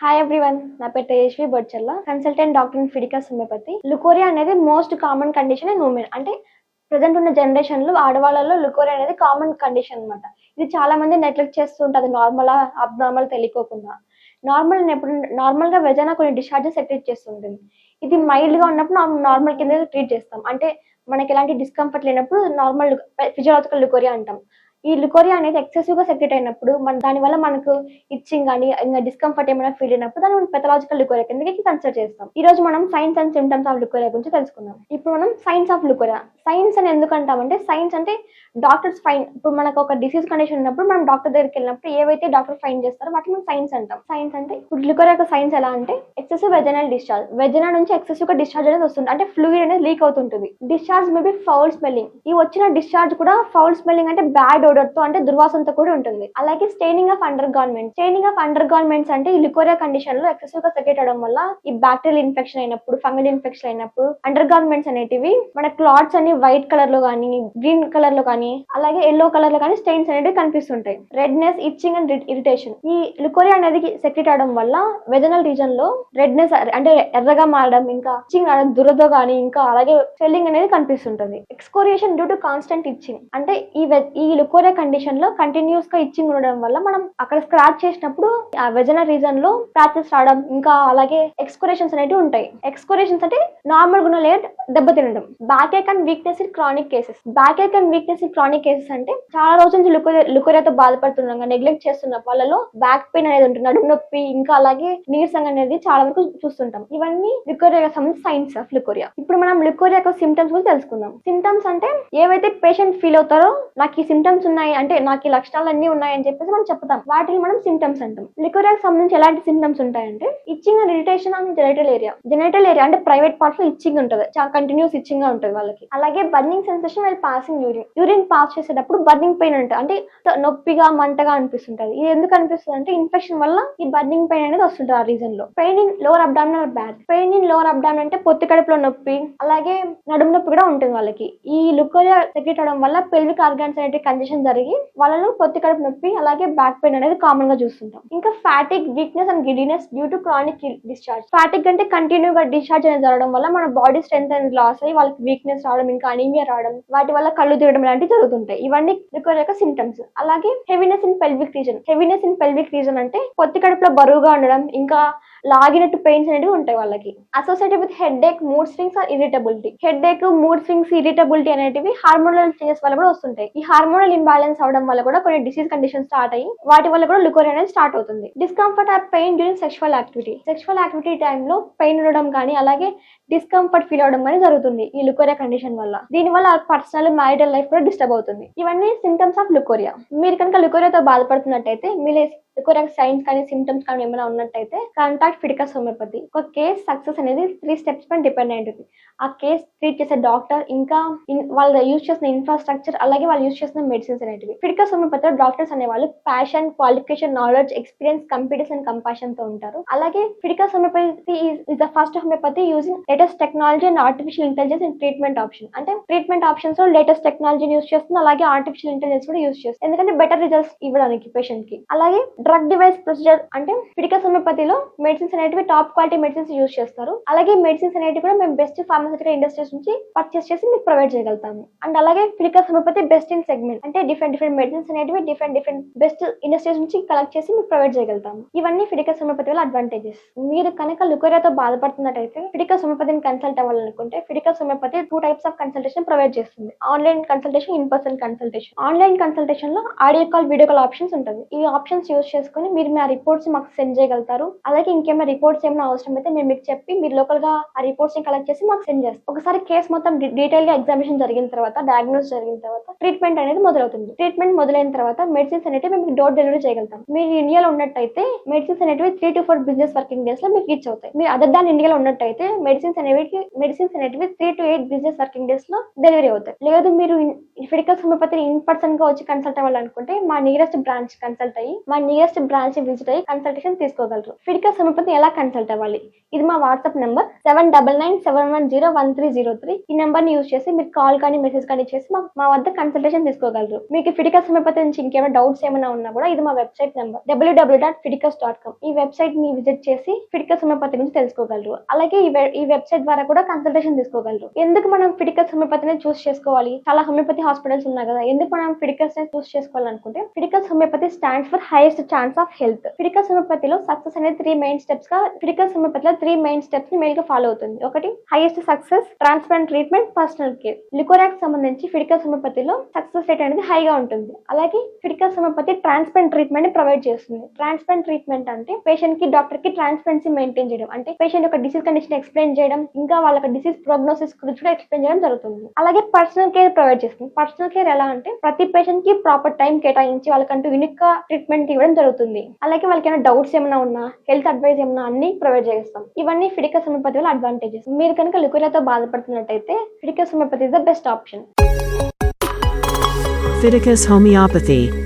Hi everyone నా పేరు Tejaswi Bodchalla consultant doctor in Fiticus homeopathy leucorrhoea అనేది most common condition in women అంటే present ఉన్న జనరేషన్లో ఆడవాళ్ళలో లుకోరియా అనేది కామన్ కండిషన్ అన్నమాట. ఇది చాలా మంది నెగ్లెక్ట్ చేస్తుంటది నార్మల్ అబ్నార్మల్ తెలియకోకుండా. నార్మల్ ఎప్పుడు నార్మల్గా వెజైనా కొన్ని డిశ్చార్జెస్ సెక్రెట్ చేస్తుంటుంది ఇది మైల్డ్గా ఉన్నప్పుడు నార్మల్ కింద ట్రీట్ చేస్తాం. అంటే మనకి ఎలాంటి డిస్కంఫర్ట్ లేనప్పుడు నార్మల్ ఫిజియోలాజికల్ లుకోరియా అంటాం. ఈ లుకోరియా అనేది ఎక్సెసివ్గా సెక్రెట్ అయినప్పుడు మన దాని వల్ల మనకు ఇచ్చింగ్ కానీ ఇంకా డిస్కంఫర్ట్ ఏమైనా ఫీల్ అయినప్పుడు దాన్ని మనం పెథలాజికల్ లుకోరియా కిందకి కన్సిడర్ చేస్తాం. ఈ రోజు మనం science and symptoms of leucorrhoea గురించి తెలుసుకుందాం. ఇప్పుడు మనం సైన్స్ ఆఫ్ లుకోరియా. సైన్స్ అని ఎందుకు అంటామంటే సైన్స్ అంటే డాక్టర్స్ ఫైన్ ఇప్పుడు మనకు ఒక డిసీజ్ కండిషన్ ఉన్నప్పుడు మనం డాక్టర్ దగ్గరికి వెళ్ళినప్పుడు ఏవైతే డాక్టర్ ఫైన్ చేస్తారో వాటిని మనం సైన్స్ అంటాం. సైన్స్ అంటే ఇప్పుడు లుకోరియా సైన్స్ ఎలా అంటే ఎక్సెసివ్ వెజనల్ డిశ్చార్జ్ వెజనా నుంచి ఎక్సెసివ్గా డిశ్చార్జ్ అనేది వస్తుంది అంటే ఫ్లూయిడ్ అనేది లీక్ అవుతుంటుంది. డిశ్చార్జ్ మేబీ ఫౌల్ స్మెల్లింగ్ ఈ వచ్చిన డిశ్చార్జ్ కూడా ఫౌల్ స్మెల్లింగ్ అంటే బ్యాడ్ ఓడర్తో అంటే దుర్వాసనతో కూడా ఉంటుంది. అలాగే staining of undergarment staining of undergarments అంటే ఈ లికోరియా కండిషన్లో ఎక్సెసివ్గా సెక్రేట్ అవడం వల్ల ఈ బ్యాక్టీరియల్ ఇన్ఫెక్షన్ అయినప్పుడు ఫంగల్ ఇన్ఫెక్షన్ అయినప్పుడు అండర్ గార్మెంట్స్ అనేటివి మన క్లాత్స్ అన్ని వైట్ కలర్లో కానీ గ్రీన్ కలర్లో కానీ అలాగే ఎల్లో కలర్లో కానీ స్టెయిన్స్ అనేవి కనిపిస్తుంటాయి. రెడ్నెస్ ఇచ్చింగ్ అండ్ ఇరిటేషన్ ఈ లుకోరియా అనేది సెక్రెట్ అవడం వల్ల వెజనల్ రీజన్లో రెడ్నెస్ అంటే ఎర్రగా మారడం ఇంకా ఇచ్చింగ్ దురద కానీ ఇంకా అలాగే స్వెల్లింగ్ అనేది కనిపిస్తుంటుంది. Excoriation due to constant itching అంటే ఈ ఈ లుకోరియా కండిషన్లో కంటిన్యూస్గా ఇచ్చింగ్ ఉండడం వల్ల మనం అక్కడ స్క్రాచ్ చేసినప్పుడు ఆ వెజన రీజన్లో ప్యాచెస్ రావడం ఇంకా అలాగే ఎక్స్కోరేషన్స్ అనేవి ఉంటాయి. ఎక్స్కోరేషన్స్ అంటే నార్మల్ ఉన్న layer దెబ్బతినడం. Backache and weakness in chronic cases backache and weakness in chronic cases అంటే చాలా రోజుల నుంచి లుకోరియా లుకోరియాతో బాధపడుతున్నాం నెగ్లెక్ట్ చేస్తున్న వాళ్ళలో బ్యాక్ పెయిన్ అనేది ఉంటుంది నడుము నొప్పి ఇంకా అలాగే నీరసంగా అనేది చాలా వరకు చూస్తుంటాం. ఇవన్నీ లుకోరియా సంబంధించి సైన్స్ ఆఫ్ లుకోరియా. ఇప్పుడు మనం లుకోరియా సింటమ్స్ సిమ్టమ్స్ గురించి తెలుసుకుందాం. సిమ్టమ్స్ అంటే ఏవైతే పేషెంట్ ఫీల్ అవుతారో నాకు ఈ సిమ్టమ్స్ ఉన్నాయి అంటే నాకు ఈ లక్షణాలు అన్ని ఉన్నాయి అని చెప్పేసి మనం చెప్తాం వాటిని మనం సిమ్టమ్స్ అంటాం. లికోరియాకి సంబంధించి ఎలాంటి సిమ్టమ్స్ ఉంటాయంటే itching and irritation on genital area genital area అంటే ప్రైవేట్ పార్ట్స్లో ఇచ్చింగ్ ఉంటుంది. చాలా కంటిన్యూస్ ఇచ్చింగ్గా ఉంటుంది వాళ్ళకి. అలాగే బర్నింగ్ సెన్సేషన్ వాళ్ళు పాసింగ్ యూరిన్ యూరిన్ పాస్ చేసేటప్పుడు బర్నింగ్ పెయిన్ ఉంటుంది అంటే నొప్పిగా మంటగా అనిపిస్తుంటది. ఇది ఎందుకు అనిపిస్తుంది అంటే ఇన్ఫెక్షన్ వల్ల ఈ బర్నింగ్ పెయిన్ అనేది వస్తుంటుంది ఆ రీజన్లో. Pain in lower abdominal back pain in lower abdomen అంటే పొత్తి కడుపులో నొప్పి అలాగే నడుము నొప్పి కూడా ఉంటుంది వాళ్ళకి. ఈ లుకోరియా సెక్రెట్ అవడం వల్ల పెల్విక్ ఆర్గాన్స్ అనేది కంజెషన్ జరిగి వాళ్ళలో పొత్తి కడుపు నొప్పి అలాగే బ్యాక్ పెయిన్ అనేది కామన్గా చూస్తుంటాం. ఇంకా fatigue weakness and giddiness due to chronic discharge fatigue అంటే కంటిన్యూ గా డిశ్చార్జ్ అనేది జరగడం వల్ల మన బాడీ స్ట్రెంత్ అనేది లాస్ అయ్యి వాళ్ళకి వీక్నెస్ రావడం ఇంకా అనీమియా రావడం వాటి వల్ల కళ్ళు తిరగడం లాంటివి జరుగుతుంటాయి. ఇవన్నీ రికవర్ యొక్క సిమ్టమ్స్ అలాగే heaviness in pelvic region heaviness in pelvic region అంటే పొత్తి కడుపులో బరువుగా ఉండడం ఇంకా లాగినట్టు పెయిన్స్ అనేవి ఉంటాయి వాళ్ళకి. Associated with headache mood swings or irritability headache mood swings irritability అనేటివి హార్మోనల్ చేంజెస్ వల్ల కూడా వస్తుంటాయి. ఈ హార్మోనల్ ఇంబ్యాలెన్స్ అవడం వల్ల కూడా కొన్ని డిసీజ్ కండిషన్ స్టార్ట్ అయ్యి వాటి వల్ల కూడా లుకోరియా అనేది స్టార్ట్ అవుతుంది. Discomfort or pain during sexual activity sexual activity టైంలో పెయిన్ ఉండడం కానీ అలాగే డిస్కంఫర్ట్ ఫీల్ అవడం కానీ జరుగుతుంది ఈ లుకోరియా కండిషన్ వల్ల. దీని వల్ల పర్సనల్ మ్యారిటల్ లైఫ్ కూడా డిస్టర్బ్ అవుతుంది. ఇవన్నీ సిమ్టమ్స్ ఆఫ్ లుకోరియా. మీరు కనుక లుకోరియాతో బాధపడుతున్నట్టయితే మీ లుకోరియా సైన్స్ కానీ సిమ్టమ్స్ కానీ ఏమైనా ఉన్నట్టయితే కంటాక్ట్ ఫిడికస్ హోమియోపతి ఒక కేస్ సక్సెస్ అనేది త్రీ స్టెప్స్ పైన డిపెండ్ అయి ఉంటుంది. ఆ కేస్ ట్రీట్ చేసే డాక్టర్ ఇంకా వాళ్ళు యూజ్ చేసిన ఇన్ఫ్రాస్ట్రక్చర్ అలాగే వాళ్ళు యూజ్ చేసిన మెడిసిన్స్ అనేటివి. ఫిడికస్ హోమియోపతిలో డాక్టర్స్ అనేవాళ్ళు passion qualification knowledge experience computers and కంపాషన్తో ఉంటారు. అలాగే Fiticus homeopathy is the first homeopathy using latest technology and artificial intelligence and treatment option అంటే ట్రీట్మెంట్ ఆప్షన్స్లో లేటెస్ట్ టెక్నాలజీని యూజ్ చేస్తుంది అలాగే ఆర్టిఫిషియల్ ఇంటెలిజెన్స్ కూడా యూస్ చేస్తుంది. ఎందుకంటే బెటర్ రిజల్ట్స్ ఇవ్వడానికి పేషెంట్కి. అలాగే డ్రగ్ డివైస్ ప్రొసీజర్ అంటే ఫిడికస్ హోమియోపతిలో మెడిసిన్స్ అనేటివి టాప్ క్వాలిటీ మెడిసిన్స్ యూస్ చేస్తారు. అలాగే మెడిసిన్స్ అనేటివి కూడా మేము బెస్ట్ ఫార్మాసిటికల్ ఇండస్ట్రీస్ నుంచి పర్చేస్ చేసి మీకు ప్రొవైడ్ చేయగలుగుతాము. అండ్ అలాగే Fiticus homeopathy best in segment అంటే డిఫరెంట్ డిఫరెంట్ మెడిసిన్స్ అనేటివి డిఫరెంట్ డిఫరెంట్ బెస్ట్ ఇండస్ట్రీస్ నుంచి కలెక్ట్ చేసి మీకు ప్రొవైడ్ చేయగలుగుతాము. ఇవన్నీ ఫిడికస్ హోమియోపతి వల్ల అడ్వాంటేజెస్ మీరు కనుక లుకోరియాతో బాధపడుతున్నట్టయితే ఫిడికస్ హోమియోపతిని కన్సల్ట్ అవ్వాలనుకుంటే Fiticus homeopathy two types of consultation provide చేస్తుంది. Online consultation in person consultation online కన్సల్టేషన్లో audio call video call options ఉంటుంది ఈ ఆప్షన్స్ యూస్ చేసుకుని మీరు మీ రిపోర్ట్స్ మాకు సెండ్ చేయగలుగుతారు. అలాగే ఇంకేమైనా రిపోర్ట్స్ ఏమైనా అవసరం అయితే మేము మీకు చెప్పి మీరు లోకల్గా ఆ రిపోర్ట్స్ని కలెక్ట్ చేసి మాకు సెండ్ చేస్తాం ఒకసారి కేసు మొత్తం డీటెయిల్గా ఎగ్జామినేషన్ జరిగిన తర్వాత డయాగ్నోస్ జరిగిన తర్వాత ట్రీట్మెంట్ అనేది మొదలవుతుంది. ట్రీట్మెంట్ మొదలైన తర్వాత మెడిసిన్స్ అనేవి మేము డోర్ డెలివరీ చేయగలుగుతాం. మీరు ఇండియాలో ఉన్నట్టయితే మెడిసిన్స్ అనేవి three to four business working డేస్లో మీకు రీచ్ అవుతాయి. మీరు అదర్ దాని ఇండియాలో ఉన్నట్టయితే మెడిసిన్స్ అనేవి మెడిసిన్స్ అనేవి three to eight business working డేస్లో డెలివరీ అవుతాయి. లేదు మీరు ఫిడికల్ హోమియోపతిని ఇన్ పర్సన్గా వచ్చి కన్సల్ట్ అవ్వాలనుకుంటే మా నియరెస్ట్ బ్రాంచ్ కన్సల్ట్ అయ్యి మా నియరెస్ట్ బ్రాంచ్ విజిట్ అయ్యి కన్సల్టేషన్ తీసుకోగలరు. ఫిడికల్ హోమియోపతి ఎలా కన్సల్ట్ అవ్వాలి? ఇది మా WhatsApp number seven double nine seven one zero one three zero three ఈ నెంబర్ని యూస్ చేసి మీరు కాల్ కానీ మెసేజ్ కానీ చేసి మా వద్ద కన్సల్టేషన్ తీసుకోగలరు. మీకు ఫిడికస్ హోమియోపతి నుంచి ఇంకేమైనా డౌట్స్ ఏమైనా ఉన్నా కూడా ఇది మా website number WWW dot Fiticus dot com ఈ వెబ్సైట్ని విజిట్ చేసి ఫిడికస్ హోమియోపతి నుంచి తెలుసుకోగలరు. అలాగే ఈ ఈ వెబ్సైట్ ద్వారా కూడా కన్సల్టేషన్ తీసుకోగలరు. ఎందుకు మనం ఫిడికస్ హోమియోపతిని చూస్ చేసుకోవాలి? చాలా హోమియోపతి హాస్పిటల్స్ ఉన్నాయి కదా. ఎందుకు మనం ఫిడికస్ని చూస్ చేసుకోవాలనుకుంటే Fiticus homeopathy stands for highest chance of health Fiticus హోమియోపతిలో సక్సెస్ అనేది త్రీ మెయిన్ స్టెప్స్గా ఫిడికస్ పట్ల త్రీ మెయిన్ స్టెప్స్ మెయిన్గా మెయిన్గా ఫాలో అవుతుంది. ఒకటి highest success transplant treatment personal care లికోరాక్ సంబంధించి ఫిడికల్ సమపతిలో సక్సెస్ రేట్ అనేది హైగా ఉంటుంది. అలాగే Fiticus homeopathy transplant treatment provide చేస్తుంది. ట్రాన్స్ప్లాంట్ ట్రీట్మెంట్ అంటే పేషెంట్కి డాక్టర్కి ట్రాన్స్పరెన్సీ మెయింటైన్ చేయడం. అంటే పేషెంట్ యొక్క డిసీజ్ కండిషన్ ఎక్స్ప్లెయిన్ చేయడం ఇంకా వాళ్ళకి డిసీజ్ ప్రోగ్నోసిస్ గురించి కూడా ఎక్స్ప్లెయిన్ చేయడం జరుగుతుంది. అలాగే పర్సనల్ కేర్ ప్రొవైడ్ చేస్తుంది. పర్సనల్ కేర్ ఎలా అంటే ప్రతి పేషెంట్కి ప్రాపర్ టైం కేటాయించి వాళ్ళకంటూ యూనిక్గా ట్రీట్మెంట్ ఇవ్వడం జరుగుతుంది. అలాగే వాళ్ళకి ఏమైనా డౌట్స్ ఏమైనా ఉన్నా హెల్త్ అడ్వైస్ ఏమన్నా అన్ని ప్రొవైడ్ చేస్తాం. ఇవన్నీ ఫిడిక హోమియోపతి వల్ల అడ్వాంటేజెస్ మీరు కనుక లిక్విడ్లతో బాధపడుతున్నట్టయితే Fiticus homeopathy is the best option Fiticus Homeopathy.